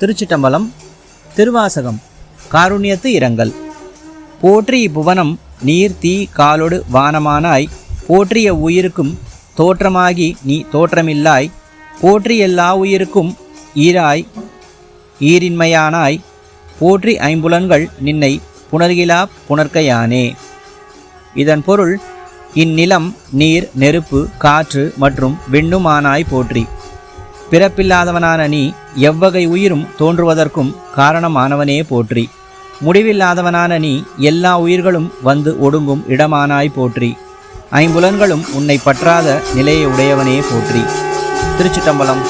திருச்சிட்டம்பலம் திருவாசகம் காருண்யத்து இரங்கல். போற்றி இப்புவனம் நீர் தீ காலொடு வானமானாய் போற்றிய உயிருக்கும் தோற்றமாகி நீ தோற்றமில்லாய் போற்றி எல்லா உயிருக்கும் ஈராய் ஈரின்மையானாய் போற்றி ஐம்புலன்கள் நின்னை புணர்கிலா புணர்க்கையானே இதன் பொருள் இந்நிலம் நீர் நெருப்பு காற்று மற்றும் விண்ணுமானாய் போற்றி. பிறப்பில்லாதவனான நீ எவ்வகை உயிரும் தோன்றுவதற்கும் காரணமானவனே போற்றி. முடிவில்லாதவனான நீ எல்லா உயிர்களும் வந்து ஒடுங்கும் இடமானாய் போற்றி. ஐம்புலன்களும் உன்னை பற்றாத நிலையை உடையவனே போற்றி. திருச்சிட்டம்பலம்.